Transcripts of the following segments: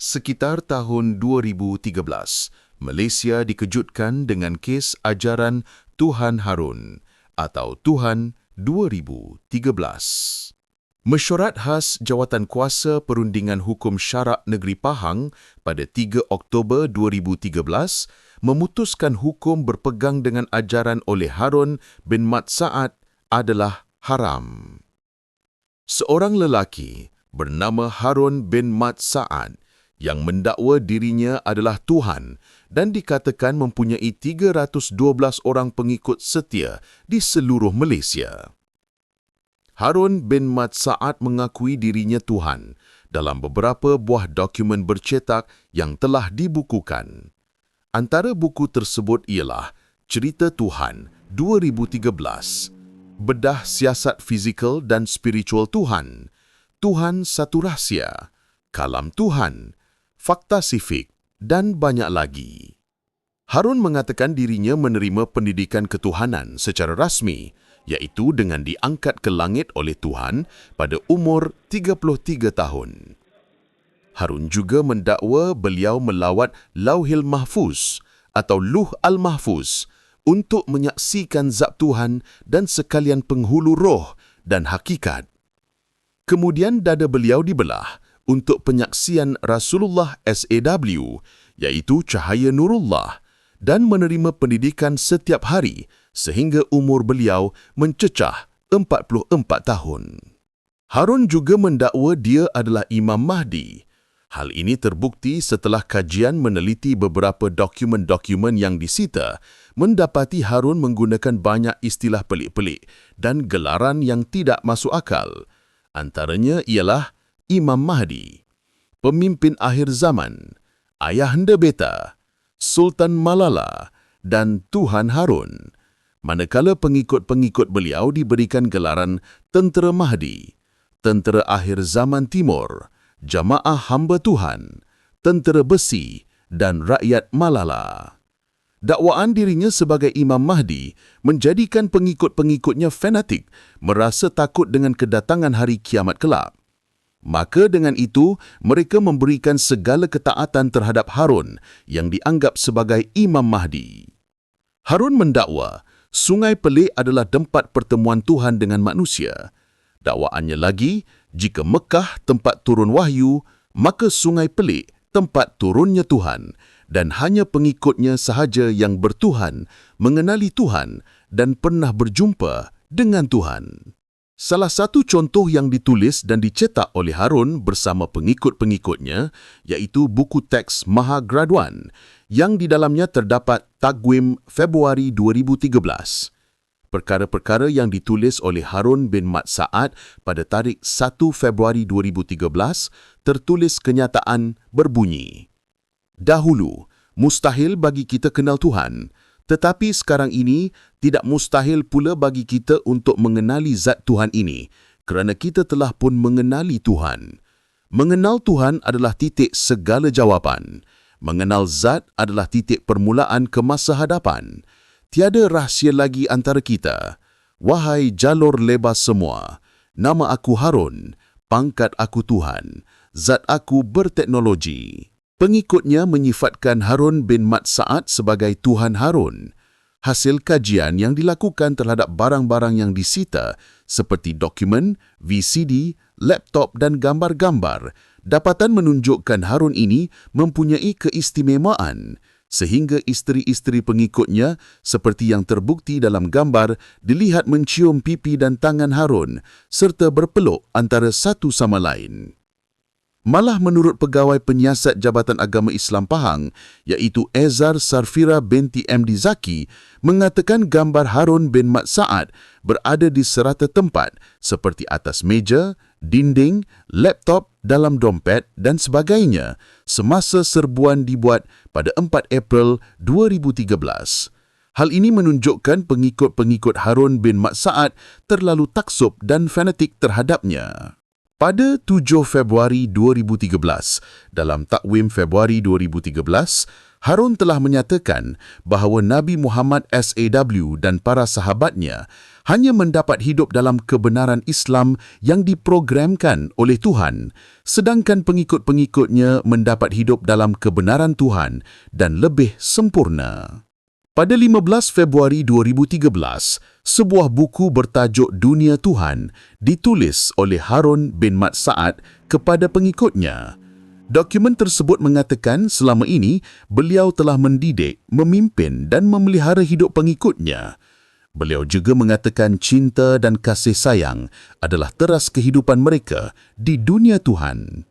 Sekitar tahun 2013, Malaysia dikejutkan dengan kes ajaran Tuhan Harun atau Tuhan 2013. Mesyuarat khas Jawatan Kuasa Perundingan Hukum Syarak Negeri Pahang pada 3 Oktober 2013 memutuskan hukum berpegang dengan ajaran oleh Harun bin Mat Sa'ad adalah haram. Seorang lelaki bernama Harun bin Mat Sa'ad yang mendakwa dirinya adalah Tuhan dan dikatakan mempunyai 312 orang pengikut setia di seluruh Malaysia. Harun bin Mat Sa'ad mengakui dirinya Tuhan dalam beberapa buah dokumen bercetak yang telah dibukukan. Antara buku tersebut ialah Cerita Tuhan 2013, Bedah Siasat Fizikal dan Spiritual Tuhan, Tuhan Satu Rahsia, Kalam Tuhan, fakta sifik dan banyak lagi. Harun mengatakan dirinya menerima pendidikan ketuhanan secara rasmi iaitu dengan diangkat ke langit oleh Tuhan pada umur 33 tahun. Harun juga mendakwa beliau melawat Lauhil Mahfuz atau Luh Al-Mahfuz untuk menyaksikan zat Tuhan dan sekalian penghulu roh dan hakikat. Kemudian dada beliau dibelah untuk penyaksian Rasulullah SAW, iaitu Cahaya Nurullah, dan menerima pendidikan setiap hari sehingga umur beliau mencecah 44 tahun. Harun juga mendakwa dia adalah Imam Mahdi. Hal ini terbukti setelah kajian meneliti beberapa dokumen-dokumen yang disita mendapati Harun menggunakan banyak istilah pelik-pelik dan gelaran yang tidak masuk akal. Antaranya ialah Imam Mahdi, pemimpin akhir zaman, Ayahanda Beta, Sultan Malala dan Tuhan Harun, manakala pengikut-pengikut beliau diberikan gelaran Tentera Mahdi, Tentera Akhir Zaman Timur, Jamaah Hamba Tuhan, Tentera Besi dan Rakyat Malala. Dakwaan dirinya sebagai Imam Mahdi menjadikan pengikut-pengikutnya fanatik merasa takut dengan kedatangan hari kiamat kelak. Maka dengan itu, mereka memberikan segala ketaatan terhadap Harun yang dianggap sebagai Imam Mahdi. Harun mendakwa, Sungai Pelik adalah tempat pertemuan Tuhan dengan manusia. Dakwaannya lagi, jika Mekah tempat turun wahyu, maka Sungai Pelik tempat turunnya Tuhan dan hanya pengikutnya sahaja yang bertuhan, mengenali Tuhan dan pernah berjumpa dengan Tuhan. Salah satu contoh yang ditulis dan dicetak oleh Harun bersama pengikut-pengikutnya iaitu buku teks Maha Graduan yang di dalamnya terdapat Tagwim Februari 2013. Perkara-perkara yang ditulis oleh Harun bin Mat Sa'ad pada tarikh 1 Februari 2013 tertulis kenyataan berbunyi. Dahulu, mustahil bagi kita kenal Tuhan, tetapi sekarang ini tidak mustahil pula bagi kita untuk mengenali zat Tuhan ini kerana kita telah pun mengenali Tuhan. Mengenal Tuhan adalah titik segala jawapan. Mengenal zat adalah titik permulaan ke masa hadapan. Tiada rahsia lagi antara kita. Wahai jalur lebar semua, nama aku Harun, pangkat aku Tuhan, zat aku berteknologi. Pengikutnya menyifatkan Harun bin Mat Sa'ad sebagai Tuhan Harun. Hasil kajian yang dilakukan terhadap barang-barang yang disita seperti dokumen, VCD, laptop dan gambar-gambar dapatan menunjukkan Harun ini mempunyai keistimewaan sehingga isteri-isteri pengikutnya seperti yang terbukti dalam gambar dilihat mencium pipi dan tangan Harun serta berpeluk antara satu sama lain. Malah menurut pegawai penyiasat Jabatan Agama Islam Pahang iaitu Ezar Sarfira binti MD Zaki mengatakan gambar Harun bin Mat Sa'ad berada di serata tempat seperti atas meja, dinding, laptop, dalam dompet dan sebagainya semasa serbuan dibuat pada 4 April 2013. Hal ini menunjukkan pengikut-pengikut Harun bin Mat Sa'ad terlalu taksub dan fanatik terhadapnya. Pada 7 Februari 2013, dalam takwim Februari 2013, Harun telah menyatakan bahawa Nabi Muhammad SAW dan para sahabatnya hanya mendapat hidup dalam kebenaran Islam yang diprogramkan oleh Tuhan, sedangkan pengikut-pengikutnya mendapat hidup dalam kebenaran Tuhan dan lebih sempurna. Pada 15 Februari 2013, sebuah buku bertajuk Dunia Tuhan ditulis oleh Harun bin Mat Saad kepada pengikutnya. Dokumen tersebut mengatakan selama ini beliau telah mendidik, memimpin dan memelihara hidup pengikutnya. Beliau juga mengatakan cinta dan kasih sayang adalah teras kehidupan mereka di dunia Tuhan.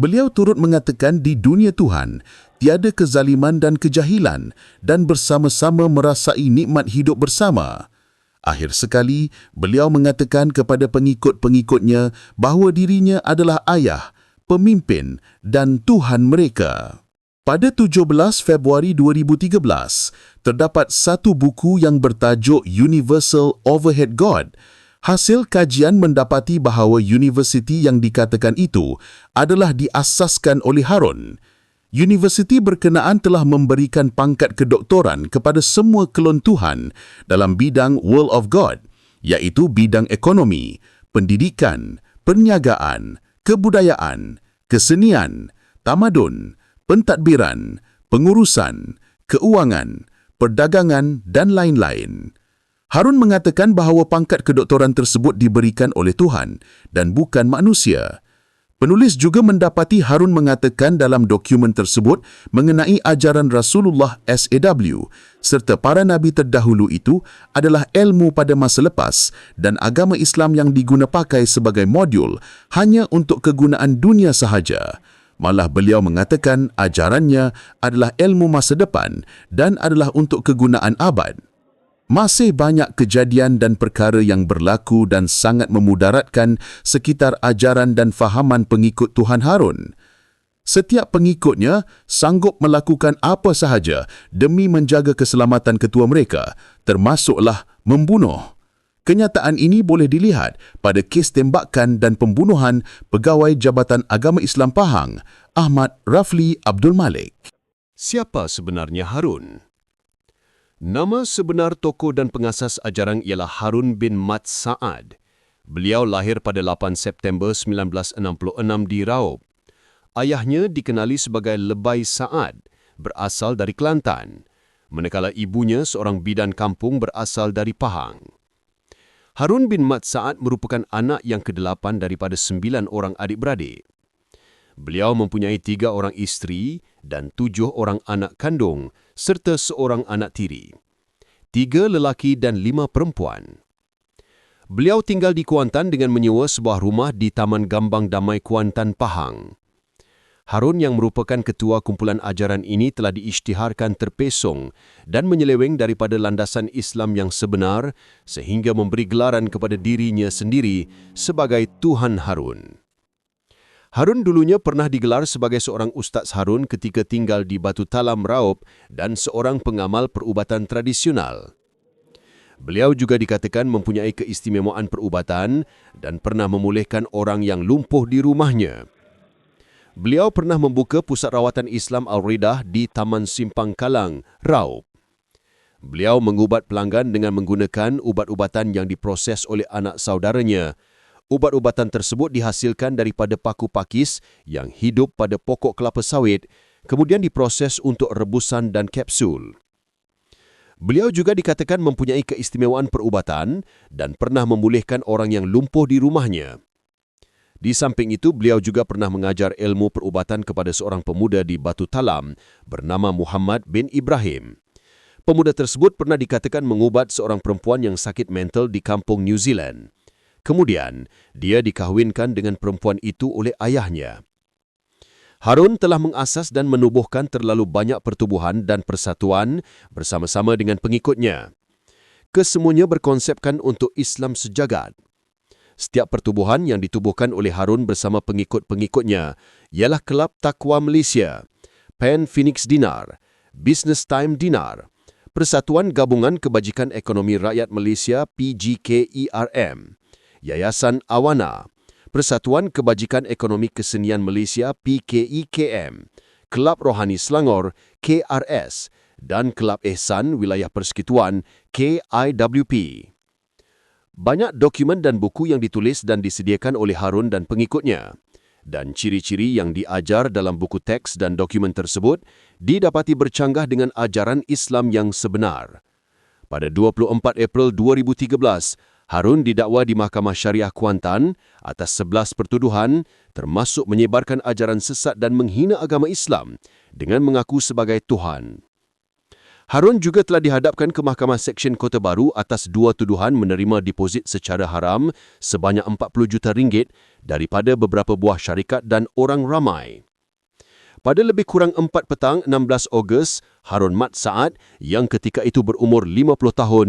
Beliau turut mengatakan di dunia Tuhan tiada kezaliman dan kejahilan dan bersama-sama merasai nikmat hidup bersama. Akhir sekali, beliau mengatakan kepada pengikut-pengikutnya bahawa dirinya adalah ayah, pemimpin dan Tuhan mereka. Pada 17 Februari 2013, terdapat satu buku yang bertajuk Universal Overhead God. Hasil kajian mendapati bahawa universiti yang dikatakan itu adalah diasaskan oleh Harun. Universiti berkenaan telah memberikan pangkat kedoktoran kepada semua kelon Tuhan dalam bidang World of God, iaitu bidang ekonomi, pendidikan, perniagaan, kebudayaan, kesenian, tamadun, pentadbiran, pengurusan, keuangan, perdagangan dan lain-lain. Harun mengatakan bahawa pangkat kedoktoran tersebut diberikan oleh Tuhan dan bukan manusia. Penulis juga mendapati Harun mengatakan dalam dokumen tersebut mengenai ajaran Rasulullah SAW serta para nabi terdahulu itu adalah ilmu pada masa lepas dan agama Islam yang diguna pakai sebagai modul hanya untuk kegunaan dunia sahaja. Malah beliau mengatakan ajarannya adalah ilmu masa depan dan adalah untuk kegunaan abad. Masih banyak kejadian dan perkara yang berlaku dan sangat memudaratkan sekitar ajaran dan fahaman pengikut Tuhan Harun. Setiap pengikutnya sanggup melakukan apa sahaja demi menjaga keselamatan ketua mereka, termasuklah membunuh. Kenyataan ini boleh dilihat pada kes tembakan dan pembunuhan pegawai Jabatan Agama Islam Pahang, Ahmad Rafli Abdul Malik. Siapa sebenarnya Harun? Nama sebenar tokoh dan pengasas ajaran ialah Harun bin Mat Sa'ad. Beliau lahir pada 8 September 1966 di Raub. Ayahnya dikenali sebagai Lebay Sa'ad, berasal dari Kelantan, manakala ibunya seorang bidan kampung berasal dari Pahang. Harun bin Mat Sa'ad merupakan anak yang kedelapan daripada sembilan orang adik-beradik. Beliau mempunyai tiga orang isteri dan tujuh orang anak kandung serta seorang anak tiri. Tiga lelaki dan lima perempuan. Beliau tinggal di Kuantan dengan menyewa sebuah rumah di Taman Gambang Damai Kuantan, Pahang. Harun yang merupakan ketua kumpulan ajaran ini telah diisytiharkan terpesong dan menyeleweng daripada landasan Islam yang sebenar sehingga memberi gelaran kepada dirinya sendiri sebagai Tuhan Harun. Harun dulunya pernah digelar sebagai seorang Ustaz Harun ketika tinggal di Batu Talam Raub dan seorang pengamal perubatan tradisional. Beliau juga dikatakan mempunyai keistimewaan perubatan dan pernah memulihkan orang yang lumpuh di rumahnya. Beliau pernah membuka pusat rawatan Islam Al-Ridah di Taman Simpang Kalang, Raub. Beliau mengubat pelanggan dengan menggunakan ubat-ubatan yang diproses oleh anak saudaranya Ubat-ubatan tersebut dihasilkan daripada paku pakis yang hidup pada pokok kelapa sawit, kemudian diproses untuk rebusan dan kapsul. Beliau juga dikatakan mempunyai keistimewaan perubatan dan pernah memulihkan orang yang lumpuh di rumahnya. Di samping itu, beliau juga pernah mengajar ilmu perubatan kepada seorang pemuda di Batu Talam bernama Muhammad bin Ibrahim. Pemuda tersebut pernah dikatakan mengubat seorang perempuan yang sakit mental di kampung New Zealand. Kemudian, dia dikahwinkan dengan perempuan itu oleh ayahnya. Harun telah mengasas dan menubuhkan terlalu banyak pertubuhan dan persatuan bersama-sama dengan pengikutnya. Kesemuanya berkonsepkan untuk Islam sejagat. Setiap pertubuhan yang ditubuhkan oleh Harun bersama pengikut-pengikutnya ialah Kelab Takwa Malaysia, Pen Phoenix Dinar, Business Time Dinar, Persatuan Gabungan Kebajikan Ekonomi Rakyat Malaysia PGKERM, Yayasan Awana, Persatuan Kebajikan Ekonomi Kesenian Malaysia PKEKM, Kelab Rohani Selangor KRS dan Kelab Ehsan Wilayah Persekutuan KIWP. Banyak dokumen dan buku yang ditulis dan disediakan oleh Harun dan pengikutnya. Dan ciri-ciri yang diajar dalam buku teks dan dokumen tersebut didapati bercanggah dengan ajaran Islam yang sebenar. Pada 24 April 2013, Harun didakwa di Mahkamah Syariah Kuantan atas 11 pertuduhan termasuk menyebarkan ajaran sesat dan menghina agama Islam dengan mengaku sebagai Tuhan. Harun juga telah dihadapkan ke Mahkamah Seksyen Kota Baru atas dua tuduhan menerima deposit secara haram sebanyak 40 juta ringgit daripada beberapa buah syarikat dan orang ramai. Pada lebih kurang 4 petang 16 Ogos, Harun Mat Saad yang ketika itu berumur 50 tahun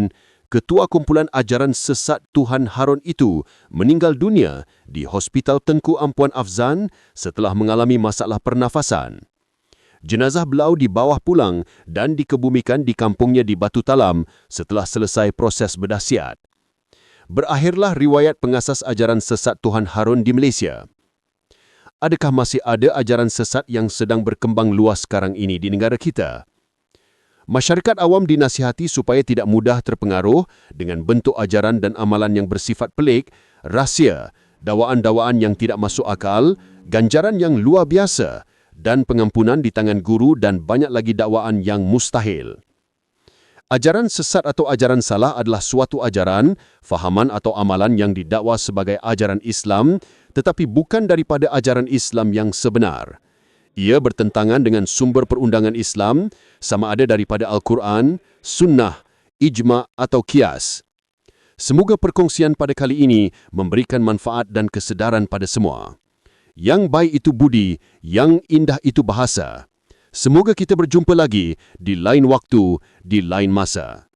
ketua kumpulan ajaran sesat Tuhan Harun itu meninggal dunia di Hospital Tengku Ampuan Afzan setelah mengalami masalah pernafasan. Jenazah beliau dibawa pulang dan dikebumikan di kampungnya di Batu Talam setelah selesai proses berdahsyat. Berakhirlah riwayat pengasas ajaran sesat Tuhan Harun di Malaysia. Adakah masih ada ajaran sesat yang sedang berkembang luas sekarang ini di negara kita? Masyarakat awam dinasihati supaya tidak mudah terpengaruh dengan bentuk ajaran dan amalan yang bersifat pelik, rahsia, dawaan-dawaan yang tidak masuk akal, ganjaran yang luar biasa dan pengampunan di tangan guru dan banyak lagi dakwaan yang mustahil. Ajaran sesat atau ajaran salah adalah suatu ajaran, fahaman atau amalan yang didakwa sebagai ajaran Islam tetapi bukan daripada ajaran Islam yang sebenar. Ia bertentangan dengan sumber perundangan Islam sama ada daripada Al-Quran, Sunnah, Ijma' atau Kias. Semoga perkongsian pada kali ini memberikan manfaat dan kesedaran pada semua. Yang baik itu budi, yang indah itu bahasa. Semoga kita berjumpa lagi di lain waktu, di lain masa.